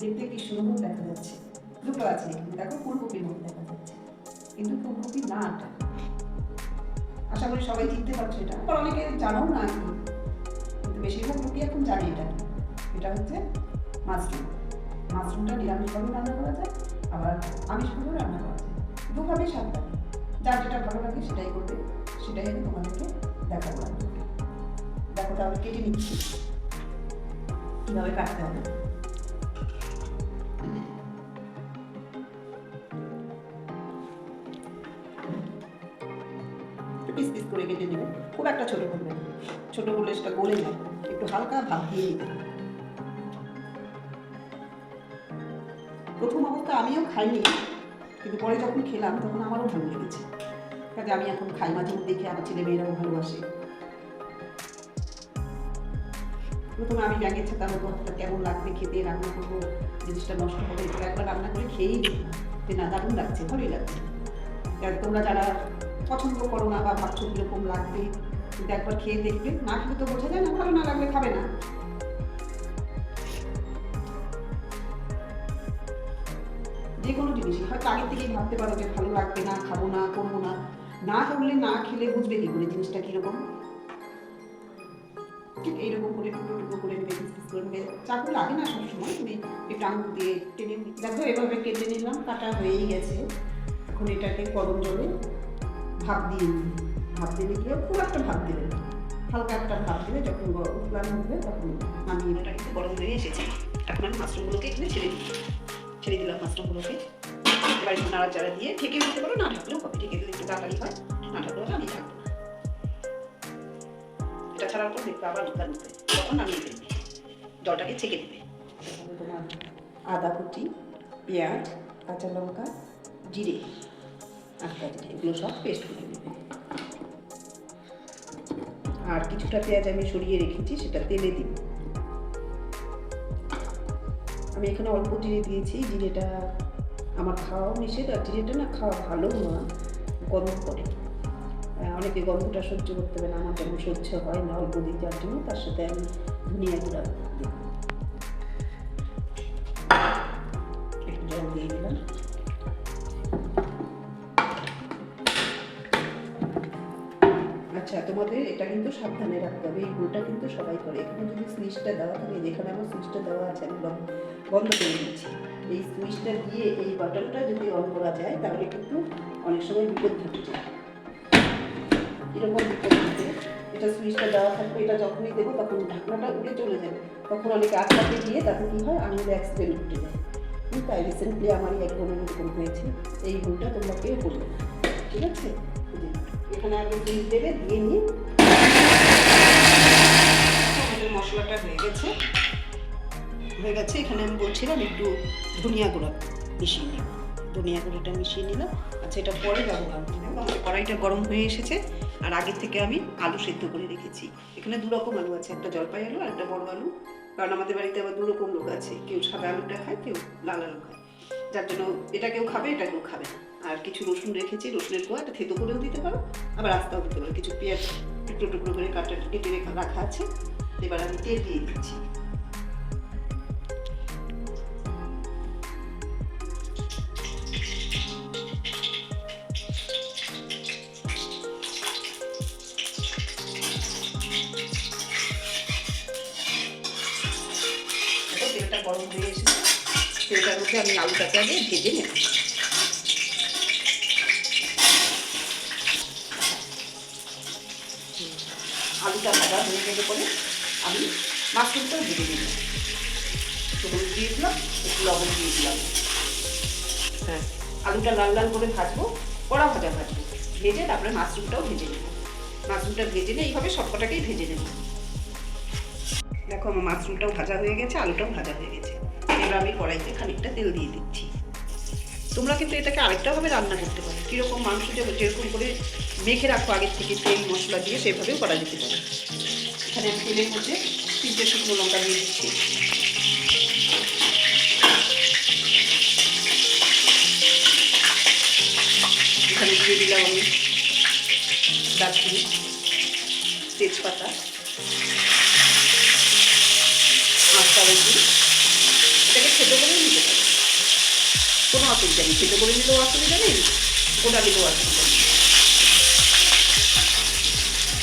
দেখতে কি সুন্দর দেখা যাচ্ছে। দুটো আছে দেখো ফুলকপির মতো দেখা যাচ্ছে। কিন্তু ফুলকপি না এটা। আশা করি সবাই চিনতে পারছ এটা। আবার অনেকে জানো না কি। কিন্তু বেশিরভাগ লোকই এখন জানে এটা। এটা হচ্ছে মাশরুম। মাশরুমটা নিরামিষভাবে রান্না করা যায়, আবার আমিষভাবেও রান্না করা যায়। দুভাবেই স্বাদ যার যেটা ভালো লাগে সেটাই করবে, সেটাই আমি তোমাদেরকে দেখাবো। দেখো তাহলে কেটে নিচ্ছি। কীভাবে কাটতে হবে পিস পিস করে কেটে নেবে খুব একটা ছোট করবে না। ছোট করলে সেটা গলে যায় একটু হালকা ভাব দিয়ে নিতে। প্রথম অবস্থা আমিও খাইনি কিন্তু পরে যখন খেলাম তখন আমারও ভালো লেগেছে কাজে আমি এখন খাই মাঝে মধ্যে দেখে আমার ছেলে মেয়েরাও ভালোবাসে প্রথমে আমি ব্যাগে ছাতা হতো কেমন লাগবে খেতে, রান্না করব, জিনিসটা নষ্ট হবে তো একবার রান্না করে খেয়েই দেখি যে না, দারুণ লাগছে, ভালোই লাগছে। তোমরা যারা পছন্দ করো না বা ভাবছ কীরকম লাগবে, কিন্তু একবার খেয়ে দেখবে, না খেলে তো বোঝা যায় না, ভালো না লাগলে খাবে না। যে কোনো জিনিসই, হয়তো আগে থেকেই ভাবতে পারো যে ভালো লাগবে না, খাব না, করব না। না করলে না খেলে বুঝবে কি করে জিনিসটা কীরকম? এইরকম করে টুকরো টুকরো করে নেবে পিস করে চাকু লাগে না সবসময়, তুমি একটু আঙুল দিয়ে টেনে দেখো এভাবে কেটে নিলাম, কাটা হয়েই গেছে। এখন এটাকে গরম জলে ভাপ দিয়ে নিই। ভাপ দিলে কি খুব একটা ভাপ দেবে হালকা একটা ভাপ দেবে যখন গরম উঠলাম হবে তখন নামিয়ে এটা কিন্তু গরম হয়ে এসেছে। এখন আমি মাশরুমগুলোকে এখানে ছেড়ে দিই ছেড়ে দিলাম মাশরুমগুলোকে। এবার একটু নাড়াচাড়া দিয়ে ঢেকে দিতে পারো, না ঢাকলেও হবে। ঢেকে দিলে একটু তাড়াতাড়ি হয়। না ঢাকলেও আমি থাকব। এটা ছাড়ার দেখবে আবার দোকান মধ্যে তখন আমি দেবে জলটাকে ছেঁকে দেবে। তোমার আদা কুচি, পেঁয়াজ, কাঁচা লঙ্কা, জিরে আস্তা জিরে এগুলো সব পেস্ট করে দেবে আর কিছুটা পেঁয়াজ আমি সরিয়ে রেখেছি, সেটা তেলে দিব আমি এখানে অল্প জিরে দিয়েছি, জিরেটা আমার খাওয়াও নিষেধ, আর জিরেটা না খাওয়া ভালো না গরম করে। অনেকে গন্ধটা সহ্য করতে পারে না, আমার যেমন সহ্য হয় না, অল্প দিই, যার জন্য তার সাথে আমি ধনিয়া গুঁড়া দিই একটু আচ্ছা তোমাদের এটা কিন্তু সাবধানে রাখতে হবে, এই ভুলটা কিন্তু সবাই করে। এখানে যদি সুইচটা দেওয়া থাকে, যেখানে আমার সুইচটা দেওয়া আছে, আমি বন্ধ করে দিচ্ছি। এই সুইচটা দিয়ে এই বাটনটা যদি অন করা যায়, তাহলে কিন্তু অনেক সময় বিপদ ঘটে যায়। এরকম এটা সুইচটা দেওয়া থাকবে, এটা যখনই দেবো তখন ঢাকনাটা উড়ে চলে যাবে। তখন অনেকে আটকাতে গিয়ে তাতে কী হয় আঙুলে অ্যাক্সিডেন্ট ঘটে যায় তাই রিসেন্টলি আমারই এক বোনের এরকম হয়েছে। এই ভুলটা তোমরা কেউ করবে। ঠিক আছে? এখানে আগে দুধ দেবে, দিয়ে নিয়ে আমাদের মশলাটা হয়ে গেছে। হয়ে গেছে, এখানে আমি বলছিলাম একটু ধনিয়া গুঁড়া মিশিয়ে নিই ধনিয়া গুঁড়োটা মিশিয়ে নিলাম। আচ্ছা এটা পরে যাব আমার কড়াইটা গরম হয়ে এসেছে। আর আগে থেকে আমি আলু সেদ্ধ করে রেখেছি। এখানে দু রকম আলু আছে, একটা জলপাই আলু আর একটা বড় আলু। কারণ আমাদের বাড়িতে আবার দু রকম লোক আছে, কেউ সাদা আলুটা খায়, কেউ লাল আলু খায়। যার জন্য এটা কেউ খাবে, এটা কেউ খাবে না। আর কিছু রসুন রেখেছি, রসুনের কোয়া এটা থেতো করেও দিতে পারো। আবার আস্তাও দিতে পারো। কিছু পেঁয়াজ টুকরো টুকরো করে কাটা, কেটে রেখা, রাখা আছে। এবার আমি তেল দিয়ে দিচ্ছি। তেলটার আমি আলুটাকে আগে ভেজে নেব আলুটা ভাজা হয়ে গেলে পরে আমি মাশরুমটাও ভেজে দিলাম। একটু হলুদ দিয়ে দিলাম একটু লবণ দিয়ে দিলাম। হ্যাঁ। আলুটা লাল লাল করে ভাজবো কড়া ভাজা ভাজবো। ভেজে তারপরে মাশরুমটাও ভেজে নেব। মাশরুমটা ভেজে নিয়ে এইভাবে সবকটাকেই ভেজে নেব। দেখো আমার মাশরুমটাও ভাজা হয়ে গেছে আলুটাও ভাজা হয়ে গেছে। এবার আমি কড়াইতে খানিকটা তেল দিয়ে দিচ্ছি। তোমরা কিন্তু এটাকে আরেকটাভাবে রান্না করতে পারো। কীরকম মাংস যেরকম করে মেখে রাখো আগের থেকে, তেল, মশলা দিয়ে সেভাবেও করা যেতে পারে। এখানে আমি তেলের মধ্যে তিনটে শুকনো লঙ্কা দিয়ে দিচ্ছি। এখানে দিয়ে দিলাম আমি দারচিনি, তেজপাতা বেশি এটাকে ছেটো করে নিতে পারে। কোনো অসুবিধা নেই। ছেটো করে নিলেও অসুবিধা নেই ওটা নিলেও অসুবিধা নেই।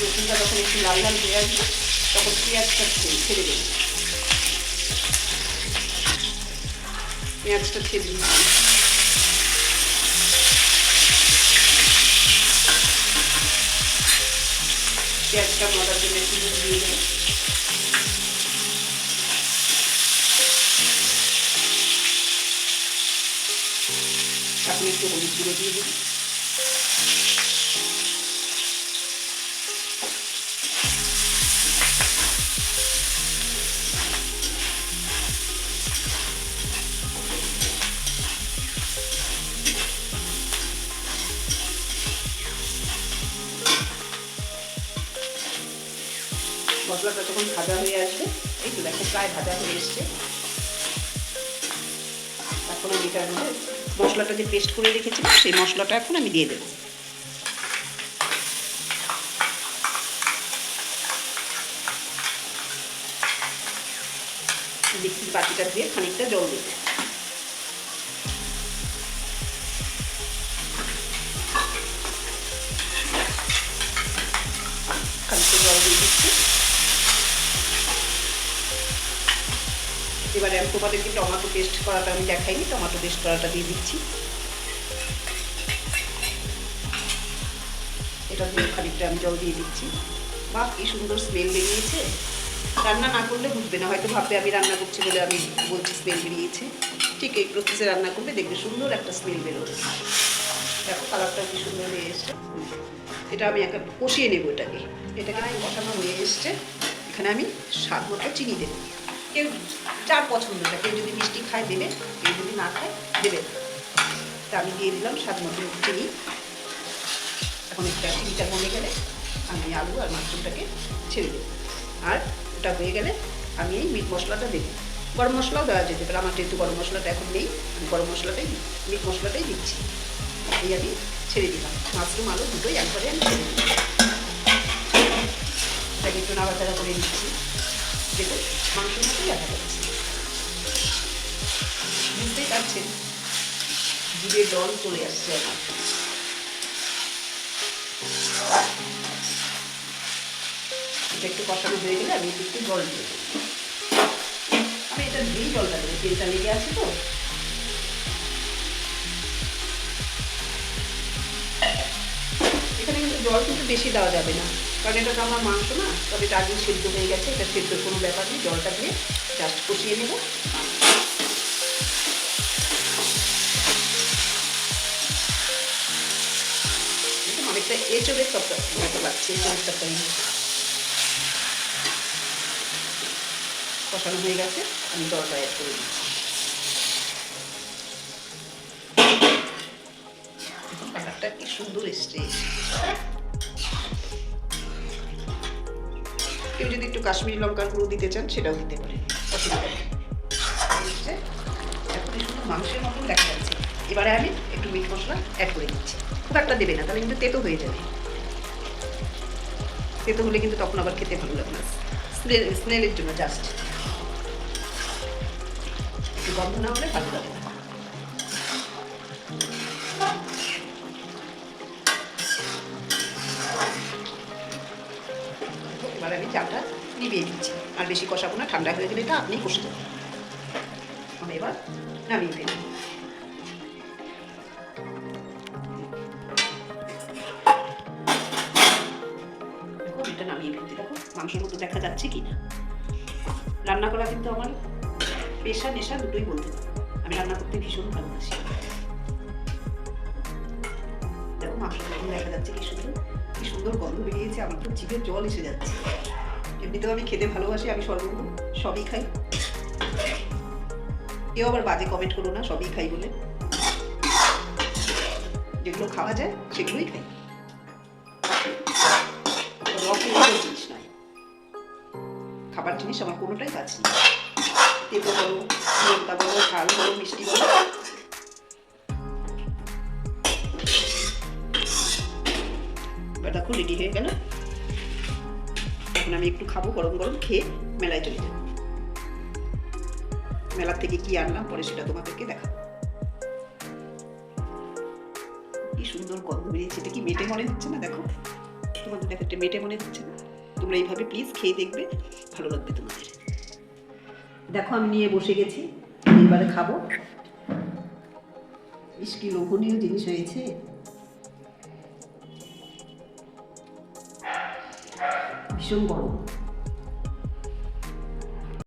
রসুনটা যখন একটু লাল লাল হয়ে আসবে, তখন পেঁয়াজটা ছেড়ে দেবে। পেঁয়াজটা ছেড়ে দিচ্ছি পেঁয়াজটা মজার জন্য একটু দিয়ে দেবো। আপনি একটু হলুদ গুঁড়ো দিয়ে দেবেন মশলাটা যখন ভাজা হয়ে আসবে। এই তো দেখো, প্রায় ভাজা হয়ে এসছে। এখন এটার মধ্যে মশলাটা যে পেস্ট করে রেখেছিলাম, সেই মশলাটা এখন আমি দিয়ে দেবো। মিক্সির বাটিটা দিয়ে খানিকটা জল দেবো এবারে তোমাদেরকে টমেটো পেস্ট করাটা আমি দেখাইনি, টমেটো পেস্ট করাটা দিয়ে দিচ্ছি। এটা দিয়ে খানিকটা আমি জল দিয়ে দিচ্ছি। বাহ, কি সুন্দর স্মেল বেরিয়েছে। রান্না না করলে বুঝবে না, হয়তো ভাববে আমি রান্না করছি বলে আমি বলছি স্মেল বেরিয়েছে। ঠিক এই প্রসেসে রান্না করলে দেখবে সুন্দর একটা স্মেল বেরোবে দেখো কালারটা কি সুন্দর হয়ে এসছে। এটা আমি একটা কষিয়ে নেব এটাকে। এটাকে কষানো হয়ে এসছে। এখানে আমি স্বাদ মতো চিনি দেবো। কেউ যার পছন্দটা কেউ যদি মিষ্টি খায়, দেবে। কেউ যদি না খায়, দেবে তা আমি দিয়ে দিলাম স্বাদ মতো চিনি। এখন এটা চিনিটা কমে গেলে আমি আলু আর মাশরুমটাকে ছেড়ে দেবো। আর ওটা হয়ে গেলে আমি এই মিট মশলাটা দেবো। গরম মশলাও দেওয়া যেতে পারে। আমার যেহেতু গরম মশলাটা এখন নেই, আমি গরম মশলাটাই মিট মশলাটাই দিচ্ছি। এই আমি ছেড়ে দিলাম। মাশরুম, আলু দুটোই একবারে আমি ছেড়ে দিলাম। এটাকে একটু নাড়াচাড়া করে নিচ্ছি। দেখুন মাংসের মতোই দেখা যাচ্ছে। বুঝতেই পারছেন? জিভে জল চলে আসছে আমার। এটা একটু কষানো হয়ে গেলে আমি একটু জল দিয়ে দেবো। আমি এটা দিয়েই জলটা দেবো। তেলটা লেগে আছে তো। জল কিন্তু বেশি দেওয়া যাবে না। কারণ এটা তো আমার মাংস না, তবে এটা আগে সেদ্ধ হয়ে গেছে, এটা সেদ্ধ কোনো ব্যাপার নেই, জলটা দিয়ে জাস্ট কষিয়ে নেব। অনেকটা এঁচড়ের তরকা মতো লাগছে এঁচড়ের তরকারি কষানো হয়ে গেছে, আমি জলটা অ্যাড করে দিচ্ছি। কালারটা কি সুন্দর এসছে। কেউ যদি একটু কাশ্মীরি লঙ্কার গুঁড়ো দিতে চান, সেটাও দিতে পারেন। অসুবিধা এখন মাংসের মতন দেখা যাচ্ছে। এবারে আমি একটু মিট মশলা অ্যাড করে দিচ্ছি খুব একটা দেবে না, তাহলে কিন্তু তেতো হয়ে যাবে। তেতো হলে কিন্তু তখন আবার খেতে ভালো লাগবে না। স্মেলের জন্য জাস্ট একটু গন্ধ না হলে ভালো লাগে। চালটা নিভিয়ে দিচ্ছি। আর বেশি কষাবো না, ঠান্ডা হয়ে গেলে এটা আপনি কষে দেবেন। আমি এবার নামিয়ে দেখো মাংসের দেখা যাচ্ছে কি না রান্না করা কিন্তু আমার পেশা, নেশা দুটোই বলতে পারো। আমি রান্না করতে ভীষণ ভালোবাসি। দেখো মতন দেখা যাচ্ছে কি সুন্দর কি সুন্দর গন্ধ বেরিয়েছে, আমার তো জিভে জল এসে যাচ্ছে। এমনিতেও আমি খেতে ভালোবাসি, আমি সর্বগুলো সবই খাই। কেউ আবার বাজে কমেন্ট করো না, সবই খাই বলে। যেগুলো খাওয়া যায়, সেগুলোই খাই। জিনিস খাবার জিনিস আমার কোনোটাই কাজ নেই। তেতো বলো লঙ্কা বলো, ঝাল বলো, মিষ্টি বলো। এবার দেখো রেডি হয়ে গেল। এখন আমি একটু খাব, গরম গরম খেয়ে মেলায় চলে যাব। মেলা থেকে কি আনলাম, পরে সেটা তোমাদেরকে দেখাবো। কি সুন্দর গন্ধ বেরিয়েছে, এটা কি মেটে মনে হচ্ছে না? দেখো, তোমাদের দেখো, এটা মেটে মনে হচ্ছে না। তোমরা এইভাবে প্লিজ খেয়ে দেখবে, ভালো লাগবে তোমাদের। দেখো, আমি নিয়ে বসে গেছি, এবারে খাব। ইস, কি লোভনীয় জিনিস হয়েছে। ভীষণ গরম